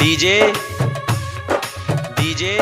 DJ DJ